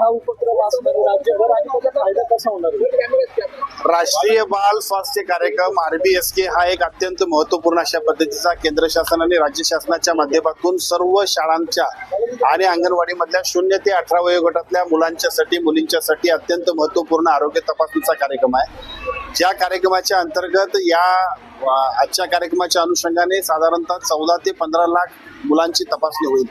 हा उपक्रम असणार राज्यभर आणि त्याचा फायदा कसा होणार? राष्ट्रीय बाल स्वास्थ्य कार्यक्रम आरबीएसके हा एक अत्यंत महत्त्वपूर्ण अशा पद्धतीचा केंद्र शासन आणि राज्य शासनाच्या माध्यमातून सर्व शाळांच्या आणि अंगणवाडीमधल्या शून्य ते अठरा वयोगटातल्या मुलांच्यासाठी मुलींच्यासाठी अत्यंत महत्त्वपूर्ण आरोग्य तपासणीचा कार्यक्रम आहे. ज्या कार्यक्रमाच्या अंतर्गत या आजच्या कार्यक्रमाच्या अनुषंगाने साधारणतः चौदा ते पंधरा लाख मुलांची तपासणी होईल.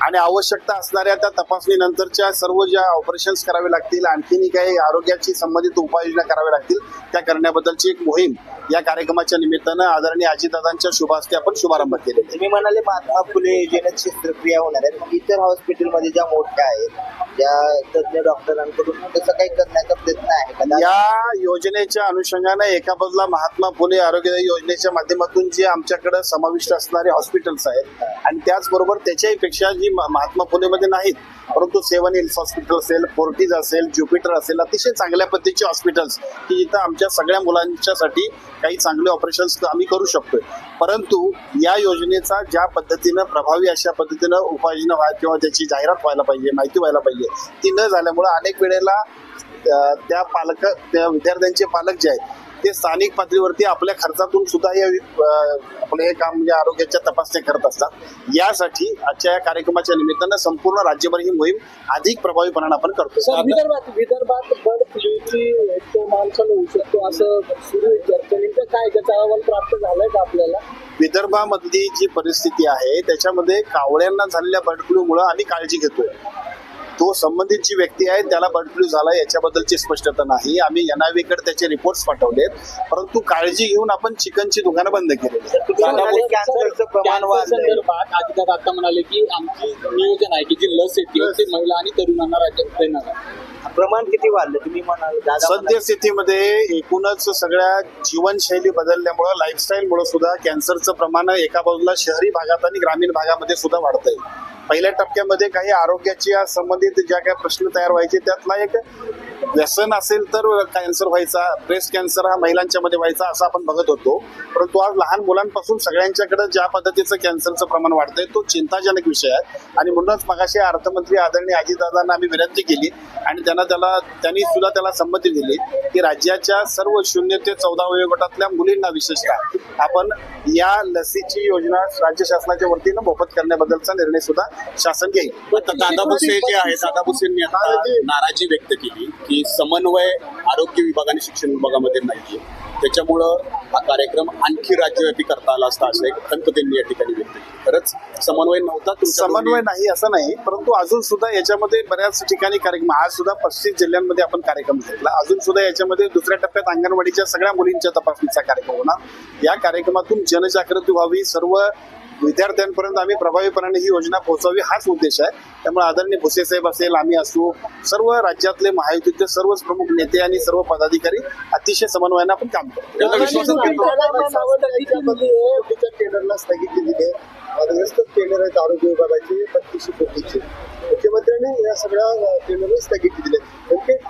आणि आवश्यकता असणाऱ्या त्या तपासणीनंतरच्या सर्व ज्या ऑपरेशन्स करावे लागतील आणखीनही काही आरोग्याची संबंधित उपाययोजना कराव्या लागतील त्या करण्याबद्दलची एक मोहीम या कार्यक्रमाच्या निमित्तानं आदरणीय अजितदादांच्या शुभ हस्ते आपण शुभारंभ आहे. तुम्ही म्हणाले महात्मा फुले योजनेत शस्त्रक्रिया होणार आहेत मग इतर हॉस्पिटलमध्ये ज्या मोठ्या आहेत ज्या तज्ञ डॉक्टरांकडून तसं काही करण्याचा प्रयत्न आहे का या योजनेच्या अनुषंगाने एका बाजूला महात्मा फुले आरोग्य योजनेच्या माध्यमातून जे आमच्याकडे समाविष्ट असणारे हॉस्पिटल्स आहेत आणि त्याचबरोबर त्याच्याही पेक्षा जी महात्मा फुलेमध्ये नाहीत परंतु सेवन हिल्स हॉस्पिटल असेल फोर्टीज असेल ज्युपिटर असेल अतिशय चांगल्या पद्धतीचे हॉस्पिटल्स की जिथं आमच्या सगळ्या मुलांच्यासाठी काही चांगले ऑपरेशन्स आम्ही करू शकतोय. परंतु या योजनेचा ज्या पद्धतीनं प्रभावी अशा पद्धतीनं उपाययोजना व्हाय किंवा त्याची जाहिरात व्हायला पाहिजे माहिती व्हायला पाहिजे ती न झाल्यामुळे अनेक वेळेला त्या पालक त्या विद्यार्थ्यांचे पालक जे आहेत ते स्थानिक पातळीवरती आपल्या खर्चातून सुद्धा या आपलं हे काम म्हणजे आरोग्याच्या तपासण्या करत असतात. यासाठी आजच्या या कार्यक्रमाच्या निमित्तानं संपूर्ण राज्यभर ही मोहीम अधिक प्रभावीपणाने आपण करतो विदर्भात विदर्भात बर्ड फ्लूची माणसाला होऊ शकतो असं सुरू नेमकं काय त्याचा अहवाल प्राप्त झालाय का आपल्याला? विदर्भामधली जी परिस्थिती आहे त्याच्यामध्ये कावळ्यांना झालेल्या बर्ड फ्लूमुळे आम्ही काळजी घेतोय. तो संबंधित जी व्यक्ती आहे त्याला बर्ड फ्लू झाला याच्याबद्दलची स्पष्टता नाही. आम्ही एनआयव्ही कडे त्याचे रिपोर्ट्स पाठवलेत. परंतु काळजी घेऊन आपण चिकनची दुकानं बंद केलेली आदित्य आता म्हणाले की आमची नियोजन आहे की जी लस येते ते महिला आणि तरुणांना राज्यात देणार आहे. प्रमाण किती वाढलं? तुम्ही म्हणाल सद्यस्थितीमध्ये एकूणच सगळ्या जीवनशैली बदलल्यामुळं लाईफस्टाईलमुळे सुद्धा कॅन्सरचं प्रमाण एका बाजूला शहरी भागात आणि ग्रामीण भागामध्ये सुद्धा वाढतंय. पहिल्या टप्प्यामध्ये काही आरोग्याच्या संबंधित ज्या काही प्रश्न तयार व्हायचे त्यातला एक व्यसन असेल तर कॅन्सर व्हायचा ब्रेस्ट कॅन्सर हा महिलांच्या मध्ये व्हायचा असं आपण बघत होतो. परंतु आज लहान मुलांपासून सगळ्यांच्याकडे ज्या पद्धतीचं कॅन्सरचं प्रमाण वाढतंय तो चिंताजनक विषय आहे. आणि म्हणूनच मगाशी अर्थमंत्री आदरणीय अजितदादांना आम्ही विनंती केली आणि त्यांना त्याला त्यांनी सुद्धा त्याला संमती दिली की राज्याच्या सर्व शून्य ते चौदा वयोगटातल्या मुलींना विशेषतः आपण या लसीची योजना राज्य शासनाच्या वतीनं मोफत करण्याबद्दलचा निर्णय सुद्धा शासन घेईल. दादा भुसे जे आहे दादा भुसेंनी आता नाराजी व्यक्त केली की समन्वय आरोग्य विभाग आणि शिक्षण विभागामध्ये नाहीये. त्याच्यामुळं हा कार्यक्रम आणखी राज्यव्यापी करता आला असता असं एक खंत त्यांनी या ठिकाणी व्यक्त केली. खरंच समन्वय नव्हता समन्वय नाही असं नाही परंतु अजून सुद्धा याच्यामध्ये बऱ्याच ठिकाणी कार्यक्रम आज सुद्धा पस्तीस जिल्ह्यांमध्ये आपण कार्यक्रम घेतला. अजून सुद्धा याच्यामध्ये दुसऱ्या टप्प्यात अंगणवाडीच्या सगळ्या मुलींच्या तपासणीचा कार्यक्रम होणार. या कार्यक्रमातून जनजागृती व्हावी सर्व विद्यार्थ्यांपर्यंत आम्ही प्रभावीपणाने ही योजना पोहोचवावी हाच उद्देश आहे त्यामुळे आदरणीय भुसे साहेब असेल आम्ही असू सर्व राज्यातले महायुतीचे सर्वच प्रमुख नेते आणि सर्व पदाधिकारी अतिशय समन्वयाने आपण काम करतो स्थगिती दिली आहे वादग्रस्त टेंडर आहेत आरोग्य विभागाचे बत्तीसशे कोटीचे मुख्यमंत्र्यांनी या सगळ्या टेंडरला स्थगिती दिली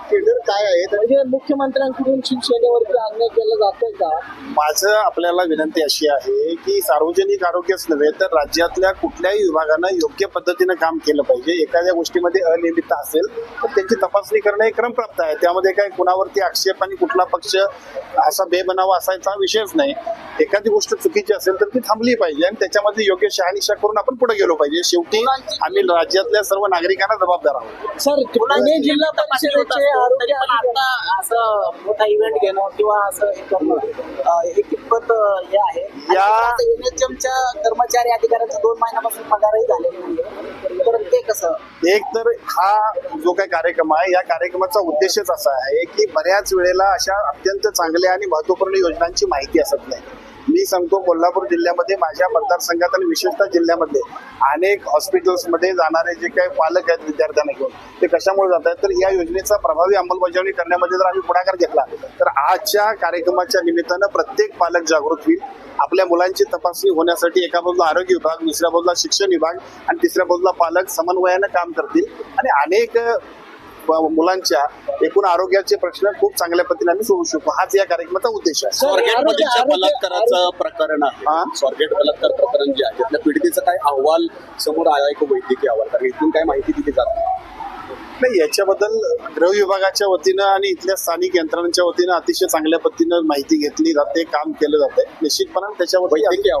टेंडर काय आहेत म्हणजे मुख्यमंत्र्यांकडून शिवसेनेवरती अन्याय केला जातोय का? माझं आपल्याला विनंती अशी आहे की सार्वजनिक आरोग्यच नव्हे तर राज्यातल्या कुठल्याही विभागानं योग्य पद्धतीनं काम केलं पाहिजे. एखाद्या गोष्टीमध्ये अनियमितता असेल तर त्याची तपासणी करणं हे क्रमप्राप्त आहे. त्यामध्ये काय कुणावरती आक्षेप आणि कुठला पक्ष असा बेबनावा असायचा विषयच नाही. एखादी गोष्ट चुकीची असेल तर ती थांबली पाहिजे आणि त्याच्यामध्ये योग्य शहानिशा करून आपण पुढे गेलो पाहिजे. शेवटी आम्ही राज्यातल्या सर्व नागरिकांना जबाबदार आहोत. सर पुणे जिल्हा परिषदेचे पण आता असं मोठा इव्हेंट घेणं किंवा असं हे करणं हे कितपत हे आहे. या- एनएचएमच्या कर्मचारी अधिकाऱ्यांचा दोन महिन्यापासून पगारही झालेला नाही तर ते कसं? एक तर हा जो काही कार्यक्रम आहे या कार्यक्रमाचा उद्देशच असा आहे की बऱ्याच वेळेला अशा अत्यंत चांगल्या आणि महत्त्वपूर्ण योजनांची माहिती असत नाही. मी सांगतो कोल्हापूर जिल्ह्यामध्ये माझ्या मतदारसंघात आणि विशेषतः जिल्ह्यामध्ये अनेक हॉस्पिटल्समध्ये जाणारे जे काही पालक आहेत विद्यार्थ्यांना घेऊन ते कशामुळे जात आहेत? तर या योजनेचा प्रभावी अंमलबजावणी करण्यामध्ये जर आम्ही पुढाकार घेतला तर आजच्या कार्यक्रमाच्या निमित्तानं प्रत्येक पालक जागृत होईल. आपल्या मुलांची तपासणी होण्यासाठी एका बाजूला आरोग्य विभाग दुसऱ्या बाजूला शिक्षण विभाग आणि तिसऱ्या बाजूला पालक समन्वयानं काम करतील. आणि अनेक मुलांच्या एकूण आरोग्याचे प्रश्न खूप चांगल्या पद्धतीने आम्ही सोडू शकतो. हाच या कार्यक्रमाचा उद्देश आहे. स्वारगेट आरोग्य- मधील आरोग्य- बलात्काराचं प्रकरण हा? आहे स्वारगेट बलात्कार प्रकरण जे आहे त्यातल्या पीडितेचा काय अहवाल समोर आला एक वैद्यकीय अहवाल. कारण इथून काय माहिती दिली जात नाही याच्याबद्दल गृह विभागाच्या वतीनं आणि इथल्या स्थानिक यंत्रणांच्या वतीनं अतिशय चांगल्या पद्धतीनं माहिती घेतली जाते काम केलं जाते. निश्चितपणे त्याच्यावर आहे,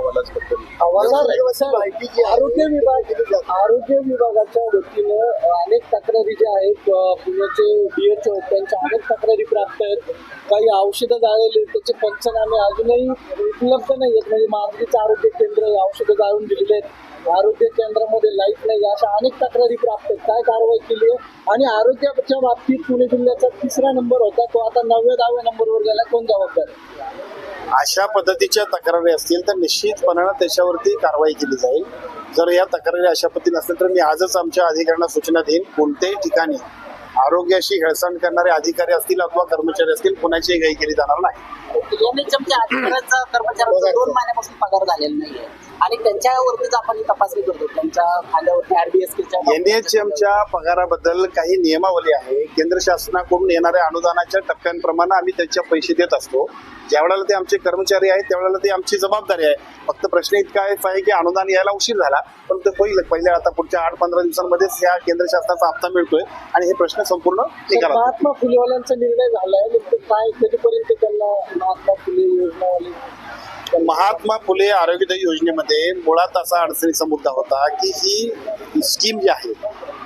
आरोग्य विभाग. आरोग्य विभागाच्या वतीनं अनेक तक्रारी ज्या आहेत पुण्याचे डीएचओ त्यांच्या अनेक तक्रारी प्राप्त आहेत. काही औषधं जाळलेली त्याचे पंचनामे अजूनही उपलब्ध नाही आहेत. म्हणजे मांजरीचं आरोग्य केंद्र औषधं जाळून दिलेले आहेत. आरोग्य केंद्रामध्ये लाइट नाही अशा अनेक तक्रारी प्राप्त आहेत. काय कारवाई केली आहे? आणि आरोग्याच्या बाबतीत पुणे जिल्ह्याचा तिसरा नंबर होता तो आता नवव्या दहाव्या नंबरवर गेला. कोण जबाबदार अशा पद्धतीच्या तक्रारी असतील तर निश्चितपणानं त्याच्यावरती कारवाई केली जाईल. जर या तक्रारी अशा पद्धतीने असतील तर मी आजच आमच्या अधिकाऱ्यांना सूचना देईन. कोणत्याही ठिकाणी आरोग्याशी हेळसांड करणारे अधिकारी असतील अथवा कर्मचारी असतील कोणाचीही घाई केली जाणार नाही. दोन महिन्यापासून पगार झालेला नाहीये. आणि त्यांच्यावरतीच आपण ही तपासणी करतो. त्यांच्या खांद्यावरती आरबीएसकेच्या एनएचएमच्या पगाराबद्दल काही नियमावली आहे. केंद्र शासनाकडून येणाऱ्या अनुदानाच्या टप्प्यांप्रमाणे आम्ही त्याचे पैसे देत असतो. ज्या वेळेला ते आमचे कर्मचारी आहेत त्यावेळेला ती आमची जबाबदारी आहे. फक्त प्रश्न इतका आहे की अनुदान यायला उशीर झाला पण ते पहिलं पहिल्या आता पुढच्या आठ पंधरा दिवसांमध्येच या केंद्र शासनाचा हप्ता मिळतोय आणि हे प्रश्न संपूर्ण निकाला महात्मा फुलेवाल्यांचा निर्णय झालाय. काय कधीपर्यंत त्यांना महात्मा फुले योजनावाले महात्मा फुले आरोग्यदायी योजनेमध्ये मुळात असा अडचणीचा मुद्दा होता की ही स्कीम जी आहे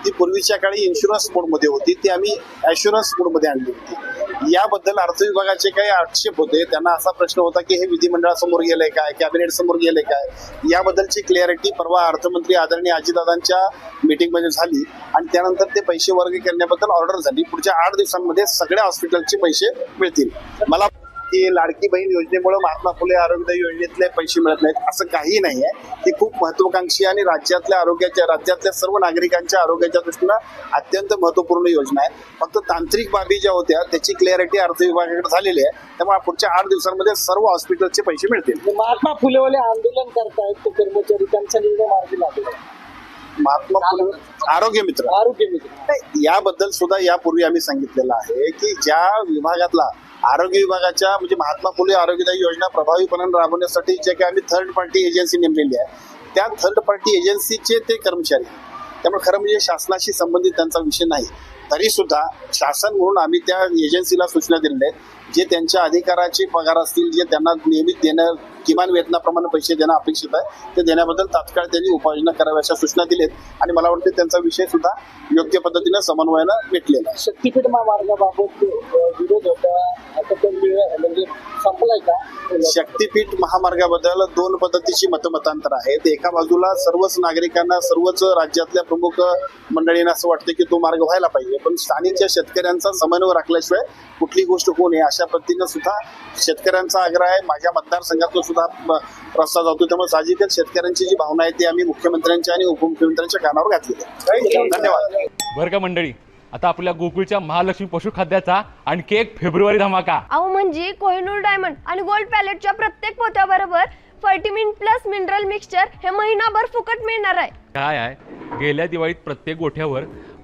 ती पूर्वीच्या काळी इन्शुरन्स मोडमध्ये होती ती आम्ही ॲश्युरन्स मोडमध्ये आणली होती. याबद्दल अर्थ विभागाचे काही आक्षेप होते. त्यांना असा प्रश्न होता की हे विधिमंडळासमोर गेलंय काय कॅबिनेट समोर गेलंय काय? याबद्दलची क्लिअरिटी परवा अर्थमंत्री आदरणीय अजितदादांच्या मीटिंगमध्ये झाली आणि त्यानंतर ते पैसे वर्ग करण्याबद्दल ऑर्डर झाली. पुढच्या आठ दिवसांमध्ये सगळ्या हॉस्पिटलचे पैसे मिळतील. मला की लाडकी बहीण योजनेमुळे महात्मा फुले आरोग्यदायी योजनेतले पैसे मिळत नाहीत. असं काही नाही आहे ही खूप महत्वाकांक्षी आणि राज्यातल्या आरोग्याच्या राज्यातल्या सर्व नागरिकांच्या आरोग्याच्या दृष्टीनं अत्यंत महत्त्वपूर्ण योजना आहे. फक्त तांत्रिक बाबी ज्या होत्या त्याची क्लिअरिटी अर्थ विभागाकडे झालेली आहे. त्यामुळे पुढच्या आठ दिवसांमध्ये सर्व हॉस्पिटलचे पैसे मिळतील. महात्मा फुलेवाले आंदोलन करतायत ते कर्मचारी त्यांचा निर्णय मार्गी लागला. महात्मा फुले आरोग्य मित्र. आरोग्य मित्र. याबद्दल सुद्धा यापूर्वी आम्ही सांगितलेलं आहे की ज्या विभागातला आरोग्य विभागाच्या म्हणजे महात्मा फुले आरोग्यदायी योजना प्रभावीपणे राबवण्यासाठी जे काही आम्ही थर्ड पार्टी एजन्सी नेमलेली आहे त्या थर्ड पार्टी एजन्सीचे ते कर्मचारी. त्यामुळे खरं म्हणजे शासनाशी संबंधित त्यांचा विषय नाही. तरी सुद्धा शासन म्हणून आम्ही त्या एजन्सीला सूचना दिलेल्या आहेत जे त्यांच्या अधिकाराचे पगार असतील जे त्यांना नियमित देणं किमान वेतनाप्रमाणे पैसे देणं अपेक्षित आहे ते देण्याबद्दल तात्काळ त्यांनी उपाययोजना कराव्या अशा सूचना दिल्यात आणि मला वाटतं त्यांचा विषय सुद्धा योग्य पद्धतीनं समन्वयानं मिटलेला आहे. शक्तीपीठ महामार्गाबाबत विरोध होता म्हणजे संपलाय का? शक्तीपीठ महामार्गाबद्दल दोन पद्धतीची मतमतांतर आहेत एका बाजूला सर्वच नागरिकांना सर्वच राज्यातल्या प्रमुख मंडळींना असं वाटतं की तो मार्ग व्हायला पाहिजे. पण स्थानिकच्या शेतकऱ्यांचा समन्वय राखल्याशिवाय कुठली गोष्ट होऊ नये अशा पद्धतीनं सुद्धा शेतकऱ्यांचा आग्रह आहे. माझ्या मतदारसंघातून सुद्धा रस्ता जातो त्यामुळे साहजिकच शेतकऱ्यांची जी भावना आहे ती आम्ही मुख्यमंत्र्यांच्या आणि उपमुख्यमंत्र्यांच्या कानावर घातली आहे. धन्यवाद. बरं का मंडळी? आता आपल्या गोकुळच्या महालक्ष्मी पशुखाद्याचा आणखी एक फेब्रुवारी धमाका. अहो म्हणजे कोहिनूर डायमंड आणि गोल्ड पॅलेटच्या प्रत्येक पोत्याबरोबर फर्टिमिन प्लस मिनरल मिक्सचर हे महिनाभर फुकट मिळणार आहे. काय आहे? गेल्या दिवाळीत प्रत्येक गोठ्यावर